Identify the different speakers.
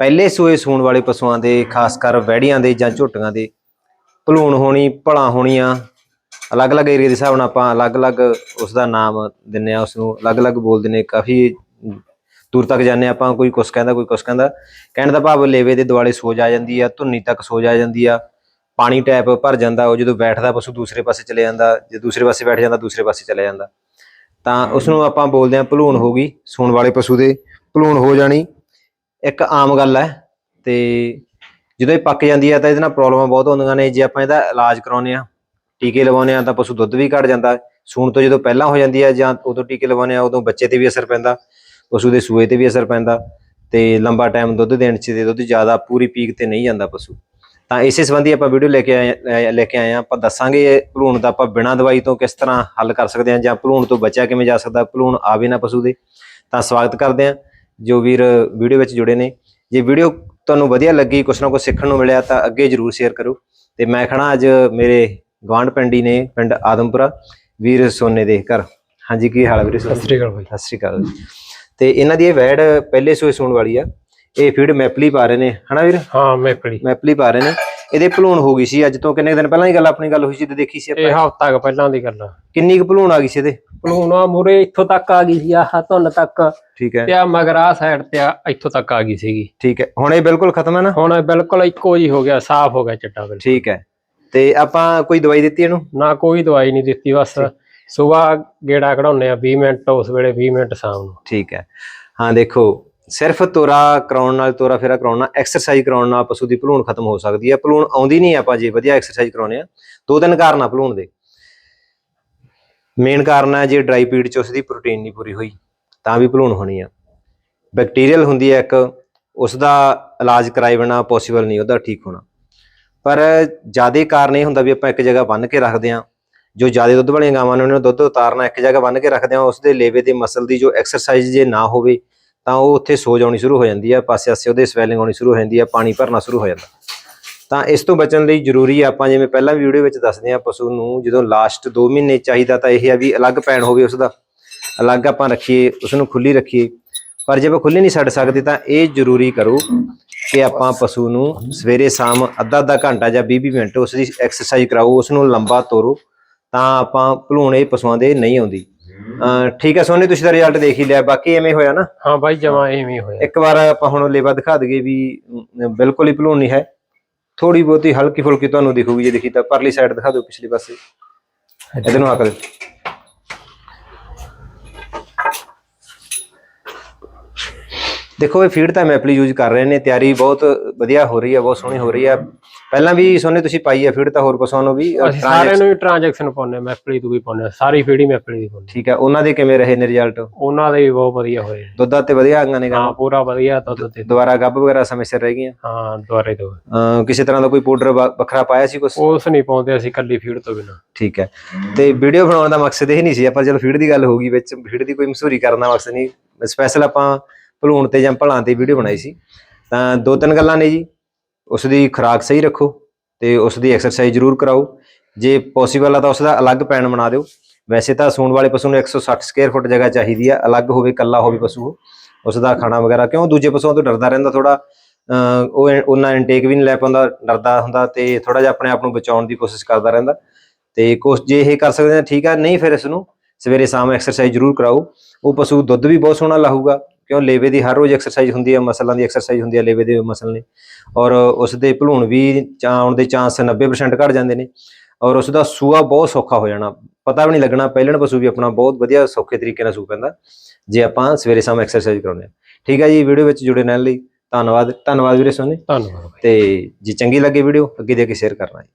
Speaker 1: ਪਹਿਲੇ ਸੂਏ ਸੂਣ ਵਾਲੇ ਪਸ਼ੂਆਂ ਦੇ, ਖਾਸ ਕਰ ਵੈੜੀਆਂ ਦੇ ਜਾਂ ਝੋਟੀਆਂ ਦੇ, ਭਲੂਣ ਹੋਣੀ, ਭਲਾ ਹੋਣੀਆਂ, ਅਲੱਗ-ਅਲੱਗ ਏਰੀਆ ਦੇ ਹਿਸਾਬ ਨਾਲ ਆਪਾਂ ਅਲੱਗ-ਅਲੱਗ ਉਸ ਦਾ ਨਾਮ ਦਿੰਨੇ ਆ ਉਸ ਨੂੰ ਅਲੱਗ-ਅਲੱਗ ਬੋਲ ਨੇ ਕਾਫੀ ਦੂਰ ਤੱਕ ਜਾਂਦੇ ਹਾਂ ਆਪਾਂ, ਕੋਈ ਕੁਛ ਕਹਿੰਦਾ, ਕੋਈ ਕੁਛ ਕਹਿੰਦਾ। ਕਹਿਣ ਦਾ ਭਾਵ ਲੇਵੇ ਦੇ ਦੁਆਲੇ ਸੋਜ ਆ ਜਾਂਦੀ ਆ, ਧੁੰਨੀ ਤੱਕ ਸੋਜ ਆ ਜਾਂਦੀ ਆ, ਪਾਣੀ ਟੈਪ ਭਰ ਜਾਂਦਾ, ਉਹ ਜਦੋਂ ਬੈਠਦਾ ਪਸ਼ੂ ਦੂਸਰੇ ਪਾਸੇ ਚਲੇ ਜਾਂਦਾ, ਜੇ ਦੂਸਰੇ ਪਾਸੇ ਬੈਠ ਜਾਂਦਾ, ਦੂਸਰੇ ਪਾਸੇ ਚਲੇ ਜਾਂਦਾ। ਤਾਂ ਉਸ ਨੂੰ ਆਪਾਂ ਬੋਲਦੇ ਹਾਂ ਭਲੂਣ ਹੋ ਗਈ, ਸੂਣ ਵਾਲੇ ਪਸ਼ੂ ਦੇ, ਭਲੂਣ ਹੋ ਜਾਣੀ ਇੱਕ ਆਮ ਗੱਲ ਹੈ ਤੇ ਜਦੋਂ ਇਹ ਪੱਕ ਜਾਂਦੀ ਹੈ ਤਾਂ ਇਹਦੇ ਨਾਲ ਪ੍ਰੋਬਲਮਾਂ ਬਹੁਤ ਹੁੰਦੀਆਂ ਨੇ। ਜੇ ਆਪਾਂ ਇਹਦਾ ਇਲਾਜ ਕਰਾਉਂਦੇ ਆ ਟੀਕੇ ਲਵਾਉਂਦੇ ਆ ਤਾਂ ਪਸ਼ੂ ਦੁੱਧ ਵੀ ਘਟ ਜਾਂਦਾ ਸੂਣ ਤੋਂ ਜਦੋਂ ਪਹਿਲਾਂ ਹੋ ਜਾਂਦੀ ਹੈ ਜਾਂ ਉਦੋਂ ਟੀਕੇ ਲਵਾਉਂਦੇ ਆ ਉਦੋਂ ਬੱਚੇ ਤੇ ਵੀ ਅਸਰ ਪੈਂਦਾ, ਪਸ਼ੂ ਦੇ ਸੂਏ ਤੇ ਵੀ ਅਸਰ ਪੈਂਦਾ ਤੇ ਲੰਬਾ ਟਾਈਮ ਦੁੱਧ ਦੇਣ ਚ ਤੇ ਦੁੱਧ ਜ਼ਿਆਦਾ ਪੂਰੀ ਪੀਕ ਤੇ ਨਹੀਂ ਜਾਂਦਾ ਪਸ਼ੂ। ਤਾਂ ਇਸੇ ਸੰਬੰਧੀ ਆਪਾਂ ਵੀਡੀਓ ਲੈ ਕੇ ਆਏ ਲੈ ਕੇ ਆਏ ਆ ਆਪਾਂ ਦੱਸਾਂਗੇ ਇਹ ਭਲੂਣ ਦਾ ਆਪਾਂ ਬਿਨਾਂ ਦਵਾਈ ਤੋਂ ਕਿਸ ਤਰ੍ਹਾਂ ਹੱਲ ਕਰ ਸਕਦੇ ਹਾਂ ਜਾਂ ਭਲੂਣ ਤੋਂ ਬਚਿਆ ਕਿਵੇਂ ਜਾ ਸਕਦਾ, ਭਲੂਣ ਆਵੇ ਨਾ ਪਸ਼ੂ ਦੇ। ਤਾਂ ਸਵਾਗਤ ਕਰਦੇ ਹਾਂ। ਜੋ ਵੀਰ ਵੀਡੀਓ ਵਿੱਚ ਜੁੜੇ ਨੇ। ਜੇ ਵੀਡੀਓ ਤੁਹਾਨੂੰ ਵਧੀਆ ਲੱਗੀ ਕੁਛ ਨਾ ਕੁਛ ਸਿੱਖਣ ਨੂੰ ਮਿਲਿਆ ਤਾਂ ਅੱਗੇ ਜਰੂਰ ਸ਼ੇਅਰ ਕਰੋ ਤੇ ਮੈਂ ਖੜਾ ਅੱਜ ਮੇਰੇ ਗਵਾਂਢ ਪਿੰਡੀ ਨੇ ਪਿੰਡ ਆਦਮਪੁਰਾ ਵੀਰ ਸੋਨੇ ਦੇ ਘਰ। ਹਾਂਜੀ ਕੀ ਹਾਲ ਵੀਰੇ?
Speaker 2: ਸਤਿ ਸ੍ਰੀ ਅਕਾਲ ਭਾਈ
Speaker 1: ਸਤਿ ਸ਼੍ਰੀ ਅਕਾਲ। ਤੇ ਇਹਨਾਂ ਦੀ ਇਹ ਵੈੜ ਪਹਿਲੇ ਸੂਏ ਸੂਣ ਵਾਲੀ ਆ। ਇਹ ਫੀਡ ਮੈਪਲੀ ਪਾ ਰਹੇ ਨੇ ਹਨਾ ਵੀਰ?
Speaker 2: ਹਾਂ ਮੈਪਲੀ
Speaker 1: ਮੈਪਲੀ ਪਾ ਰਹੇ ਨੇ। ਇਹਦੇ ਭਲੂਣ ਹੋ ਗਈ ਸੀ ਅੱਜ ਤੋਂ। ਕਿੰਨੇ ਦਿਨ ਪਹਿਲਾਂ ਦੀ ਗੱਲ ਆਪਣੀ ਗੱਲ ਹੋਈ ਸੀ ਤੇ ਦੇਖੀ ਸੀ
Speaker 2: ਇਹ
Speaker 1: ਆਪਾਂ
Speaker 2: ਹਫ਼ਤਾ ਕੁ ਪਹਿਲਾਂ ਦੀ ਗੱਲ ਆ।
Speaker 1: ਕਿੰਨੀ ਕੁ ਭਲੂਣ ਆ ਗਈ ਸੀ ਇਹਦੇ?
Speaker 2: ਭਲੂਣਾ ਮੂਰੇ ਇੱਥੋਂ ਤੱਕ ਆ ਗਈ ਸੀ ਆਹ ਧੁੰਨ ਤੱਕ।
Speaker 1: ਠੀਕ ਹੈ।
Speaker 2: ਤੇ ਆ ਮਗਰ ਸਾਈਡ ਤੇ ਆ ਇੱਥੋਂ ਤੱਕ ਆ ਗਈ ਸੀਗੀ।
Speaker 1: ਠੀਕ ਹੈ। ਹੁਣ ਇਹ ਬਿਲਕੁਲ ਖਤਮ ਹੈ ਨਾ?
Speaker 2: ਹੁਣ ਇਹ ਬਿਲਕੁਲ ਇੱਕੋ ਜੀ ਹੋ ਗਿਆ ਸਾਫ਼ ਹੋ ਗਿਆ ਚਿੱਟਾ ਬਿਲਕੁਲ।
Speaker 1: ਠੀਕ ਹੈ। ਤੇ ਆਪਾਂ ਕੋਈ ਦਵਾਈ ਦਿੱਤੀ ਇਹਨੂੰ?
Speaker 2: ਨਾ ਕੋਈ ਦਵਾਈ ਨਹੀਂ ਦਿੱਤੀ ਬਸ ਸਵੇਰ ਗੇੜਾ ਕਢਾਉਨੇ ਆ 20 ਮਿੰਟ ਉਸ ਵੇਲੇ 20 ਮਿੰਟ ਸ਼ਾਮ ਨੂੰ।
Speaker 1: ਠੀਕ ਹੈ। ਹਾਂ ਦੇਖੋ ਸਿਰਫ ਤੋਰਾ ਕਰਾਉਣ ਨਾਲ ਤੋਰਾ ਫੇਰਾ ਕਰਾਉਣ ਨਾਲ ਐਕਸਰਸਾਈਜ਼ ਕਰਾਉਣ ਨਾਲ ਪਸ਼ੂ ਦੀ ਭਲੂਣ ਖਤਮ ਹੋ ਸਕਦੀ ਹੈ। ਭਲੂਣ ਆਉਂਦੀ ਨਹੀਂ ਆਪਾਂ ਜੇ ਵਧੀਆ ਐਕਸਰਸਾਈਜ਼ ਕਰਾਉਨੇ ਆ ਦੋ ਤਿੰਨ ਕਾਰਨ ਆ ਭਲੂਣ ਦੇ। ਮੇਨ ਕਾਰਨ ਹੈ ਜੇ ਡਰਾਈ ਪੀੜ ਚ ਉਸ ਦੀ ਪ੍ਰੋਟੀਨ ਨਹੀਂ ਪੂਰੀ ਹੋਈ, ਤਾਂ ਵੀ ਭਲੂਣ ਹੋਣੀ ਆ। ਬੈਕਟੀਰੀਅਲ ਹੁੰਦੀ ਹੈ ਇੱਕ ਉਸ ਦਾ ਇਲਾਜ ਕਰਾਈ ਬਿਨਾ ਪੋਸੀਬਲ ਨਹੀਂ, ਉਹਦਾ ਠੀਕ ਹੋਣਾ। ਪਰ ਜ਼ਿਆਦਾ ਕਾਰਨ ਇਹ ਹੁੰਦਾ ਵੀ ਆਪਾਂ ਇੱਕ ਜਗ੍ਹਾ ਬੰਨ ਕੇ ਰੱਖਦੇ ਆ ਜੋ ਜ਼ਿਆਦਾ ਦੁੱਧ ਵਾਲੀਆਂ ਗਾਵਾਂ ਨੇ, ਉਹਨਾਂ ਨੂੰ ਦੁੱਧ ਉਤਾਰਨਾ, ਇੱਕ ਜਗ੍ਹਾ ਬੰਨ ਕੇ ਰੱਖਦੇ ਆ ਉਸ ਦੇ ਲੇਵੇ ਦੇ ਮਸਲ ਦੀ ਜੋ ਐਕਸਰਸਾਈਜ਼ ਜੇ ਨਾ ਹੋਵੇ, ਤਾਂ ਉਹ ਉੱਥੇ ਸੋਜ ਆਉਣੀ ਸ਼ੁਰੂ ਹੋ ਜਾਂਦੀ ਆ ਪਾਸੇ ਆਸੇ ਉਹਦੇ ਸਵੈਲਿੰਗ ਆਉਣੀ ਸ਼ੁਰੂ ਹੋ ਜਾਂਦੀ ਆ, ਪਾਣੀ ਭਰਨਾ ਸ਼ੁਰੂ ਹੋ ਜਾਂਦਾ। ਤਾਂ ਇਸ ਤੋਂ ਬਚਣ ਲਈ ਜ਼ਰੂਰੀ ਆ ਆਪਾਂ ਜਿਵੇਂ ਪਹਿਲਾਂ ਵੀਡੀਓ ਵਿੱਚ ਦੱਸਦੇ ਆ ਪਸ਼ੂ ਨੂੰ ਜਦੋਂ ਲਾਸਟ 2 ਮਹੀਨੇ ਚਾਹੀਦਾ ਤਾਂ ਇਹ ਆ ਵੀ ਅਲੱਗ ਪੈਣ ਹੋਵੇ ਉਸ ਦਾ ਅਲੱਗ ਆਪਾਂ ਰੱਖੀਏ ਉਸ ਨੂੰ ਖੁੱਲੀ ਰੱਖੀਏ। ਪਰ ਜੇ ਆਪਾਂ ਖੁੱਲੀ ਨਹੀਂ ਛੱਡ ਸਕਦੇ ਤਾਂ ਇਹ ਜ਼ਰੂਰੀ ਕਰੋ ਕਿ ਆਪਾਂ ਪਸ਼ੂ ਨੂੰ ਸਵੇਰੇ ਸ਼ਾਮ ਅੱਧਾ ਅੱਧਾ ਘੰਟਾ ਜਾਂ 20 20 ਮਿੰਟ ਉਸ ਦੀ ਐਕਸਰਸਾਈਜ਼ ਕਰਾਓ ਉਸ ਨੂੰ ਲੰਬਾ ਤੋਰੋ ਤਾਂ ਆਪਾਂ ਭਲੂਣੇ ਪਸ਼ੂਆਂ ਦੇ ਨਹੀਂ ਆਉਂਦੀ। ਠੀਕ ਹੈ ਸੋਨੀ ਤੁਸੀਂ ਤਾਂ ਰਿਜ਼ਲਟ ਦੇਖ ਹੀ ਲਿਆ ਬਾਕੀ ਐਵੇਂ ਹੋਇਆ ਨਾ?
Speaker 2: ਹਾਂ ਬਾਈ ਜਮਾ ਐਵੇਂ ਹੋਇਆ।
Speaker 1: ਇੱਕ ਵਾਰ ਆਪਾਂ ਹੁਣ ਲੇਵਾ ਦਿਖਾ ਦਈਏ ਵੀ ਬਿਲਕੁਲ ਹੀ ਭਲੂਣ ਨਹੀਂ ਹੈ। ਥੋੜੀ ਬਹੁਤੀ ਹਲਕੀ ਫੁਲਕੀ ਤੁਹਾਨੂੰ ਦਿਖੂਗੀ ਜੇ ਦਿਖੀ ਤਾਂ ਪਰਲੀ ਸਾਈਡ ਦਿਖਾ ਦਿਓ ਪਿਛਲੇ ਪਾਸੇ। ਇਧਰ ਨੂੰ ਆ ਕਰ ਦੇਖੋ ਇਹ ਫੀਡ ਤਾਂ ਮੈਪਲੀ ਯੂਜ਼ ਕਰ ਰਹੇ ਨੇ ਤਿਆਰੀ ਬਹੁਤ ਵਧੀਆ ਹੋ ਰਹੀ ਹੈ ਬਹੁਤ ਸੋਹਣੀ ਹੋ ਰਹੀ ਹੈ। ਪਹਿਲਾਂ ਵੀ ਸੋਨੇ ਤੁਸੀਂ ਪਾਈ ਹੈ ਫੀਡ ਤਾਂ ਹੋਰ ਪਸ਼ੂਆਂ ਨੂੰ ਵੀ
Speaker 2: ਅਸੀਂ ਸਾਰਿਆਂ ਨੂੰ ਹੀ ਟ੍ਰਾਂਜੈਕਸ਼ਨ ਪਾਉਨੇ ਮੈਪਲੀ ਤੋਂ ਵੀ ਪਾਉਨੇ ਸਾਰੀ ਫੀੜੀ ਮੈਪਲੀ ਦੀ ਪਾਉਨੇ
Speaker 1: ਠੀਕ ਹੈ ਉਹਨਾਂ ਦੇ ਕਿਵੇਂ ਰਹੇ ਨੇ ਰਿਜ਼ਲਟ
Speaker 2: ਉਹਨਾਂ ਦੇ ਵੀ ਬਹੁਤ ਵਧੀਆ ਹੋਏ
Speaker 1: ਦੁੱਧਾਂ ਤੇ ਵਧੀਆ ਆਂਗਾ ਨੇ
Speaker 2: ਹਾਂ ਪੂਰਾ ਵਧੀਆ ਦੁੱਧ ਤੇ।
Speaker 1: ਦੁਬਾਰਾ ਗੱਭ ਵਗੈਰਾ ਸਮੇਂ ਸਿਰ ਰਹਿ ਗਈਆਂ?
Speaker 2: ਹਾਂ ਦੁਆਰੇ ਤੋਂ।
Speaker 1: ਕਿਸੇ ਤਰ੍ਹਾਂ ਦਾ ਕੋਈ ਪਾਊਡਰ ਵੱਖਰਾ ਪਾਇਆ ਸੀ ਕੁਛ?
Speaker 2: ਉਸ ਨਹੀਂ ਪਾਉਂਦੇ ਅਸੀਂ ਕੱਲੀ ਫੀਡ ਤੋਂ ਬਿਨਾ।
Speaker 1: ਠੀਕ ਹੈ। ਤੇ ਵੀਡੀਓ ਬਣਾਉਣ ਦਾ ਮਕਸਦ ਇਹ ਨਹੀਂ ਸੀ ਆਪਾਂ ਚਲੋ ਫੀਡ ਦੀ ਗੱਲ ਹੋ ਗਈ ਵਿੱਚ ਫੀਡ ਦੀ ਕੋਈ ਮਸ਼ਹੂਰੀ ਕਰਨ ਦਾ ਮਕਸਦ ਨਹੀਂ। ਸਪੈਸ਼ਲ ਆਪਾਂ ਭਲੂਣ ਤੇ ਜਾਂ ਭਲਾਂ ਤੇ ਵੀਡੀਓ ਬਣਾਈ ਸੀ। ਤਾਂ ਦੋ ਤਿੰਨ ਗੱਲਾਂ ਨੇ ਜੀ। ਉਸ ਦੀ ਖੁਰਾਕ ਸਹੀ ਰੱਖੋ ਤੇ ਉਸ ਦੀ ਐਕਸਰਸਾਈਜ਼ ਜ਼ਰੂਰ ਕਰਾਓ। ਜੇ ਪੋਸੀਬਲ ਆ ਤਾਂ ਉਸ ਦਾ ਅਲੱਗ ਪੈਣ ਬਣਾ ਦਿਓ। ਵੈਸੇ ਤਾਂ ਸੂਣ ਵਾਲੇ ਪਸ਼ੂ ਨੂੰ 160 ਸਕੁਅਰ ਫੁੱਟ ਜਗ੍ਹਾ ਚਾਹੀਦੀ ਆ। ਅਲੱਗ ਹੋਵੇ ਕੱਲਾ ਹੋਵੇ ਪਸ਼ੂ ਉਸ ਦਾ ਖਾਣਾ ਵਗੈਰਾ ਕਿਉਂ? ਦੂਜੇ ਪਸ਼ੂਆਂ ਤੋਂ ਡਰਦਾ ਰਹਿੰਦਾ ਥੋੜਾ ਉਹ ਉਹਨਾਂ ਇਨਟੇਕ ਵੀ ਨਹੀਂ ਲੈ ਪਾਉਂਦਾ, ਡਰਦਾ ਹੁੰਦਾ ਤੇ ਥੋੜਾ ਜਿਹਾ ਆਪਣੇ ਆਪ ਨੂੰ ਬਚਾਉਣ ਦੀ ਕੋਸ਼ਿਸ਼ ਕਰਦਾ ਰਹਿੰਦਾ। ਤੇ ਕੁਛ ਜੇ ਇਹ ਕਰ ਸਕਦੇ ਆ, ਠੀਕ ਆ। ਨਹੀਂ ਫਿਰ ਇਸ ਨੂੰ ਸਵੇਰੇ ਸ਼ਾਮ ਐਕਸਰਸਾਈਜ਼ ਜ਼ਰੂਰ ਕਰਾਓ। ਉਹ ਪਸ਼ੂ ਦੁੱਧ ਵੀ ਬਹੁਤ ਸੋਹਣਾ ਲਾਹੂਗਾ ਕਿਉਂ ਲੇਵੇ ਦੀ ਹਰ ਰੋਜ਼ ਐਕਸਰਸਾਈਜ਼ ਹੁੰਦੀ ਹੈ ਮਸਲਾਂ ਦੀ ਐਕਸਰਸਾਈਜ਼ ਹੁੰਦੀ ਹੈ ਲੇਵੇ ਦੇ ਮਸਲ ਨੇ। ਔਰ ਉਸ ਦੇ ਭਲੂਣ ਵੀ ਆਉਣ ਦੇ ਚਾਂਸ 90% ਘਟ ਜਾਂਦੇ ਨੇ। ਔਰ ਉਸ ਦਾ ਸੂਆ ਬਹੁਤ ਸੌਖਾ ਹੋ ਜਾਣਾ। ਪਤਾ ਵੀ ਨਹੀਂ ਲੱਗਣਾ ਪਹਿਲਣ ਪਸ਼ੂ ਵੀ ਆਪਣਾ ਬਹੁਤ ਵਧੀਆ ਸੌਖੇ ਤਰੀਕੇ ਨਾਲ ਸੂ ਪੈਂਦਾ ਜੇ ਆਪਾਂ ਸਵੇਰੇ ਸ਼ਾਮ ਐਕਸਰਸਾਈਜ਼ ਕਰਾਉਂਦੇ ਹਾਂ ਠੀਕ ਹੈ ਜੀ ਵੀਡੀਓ ਵਿੱਚ ਜੁੜੇ ਰਹਿਣ ਲਈ ਧੰਨਵਾਦ ਧੰਨਵਾਦ ਵੀਰੇ ਸੋਨੀ।
Speaker 2: ਧੰਨਵਾਦ।
Speaker 1: ਤੇ ਜੇ ਚੰਗੀ ਲੱਗੇ ਵੀਡੀਓ ਅੱਗੇ ਦੇ ਕੇ ਸ਼ੇਅਰ ਕਰਨਾ ਜੀ।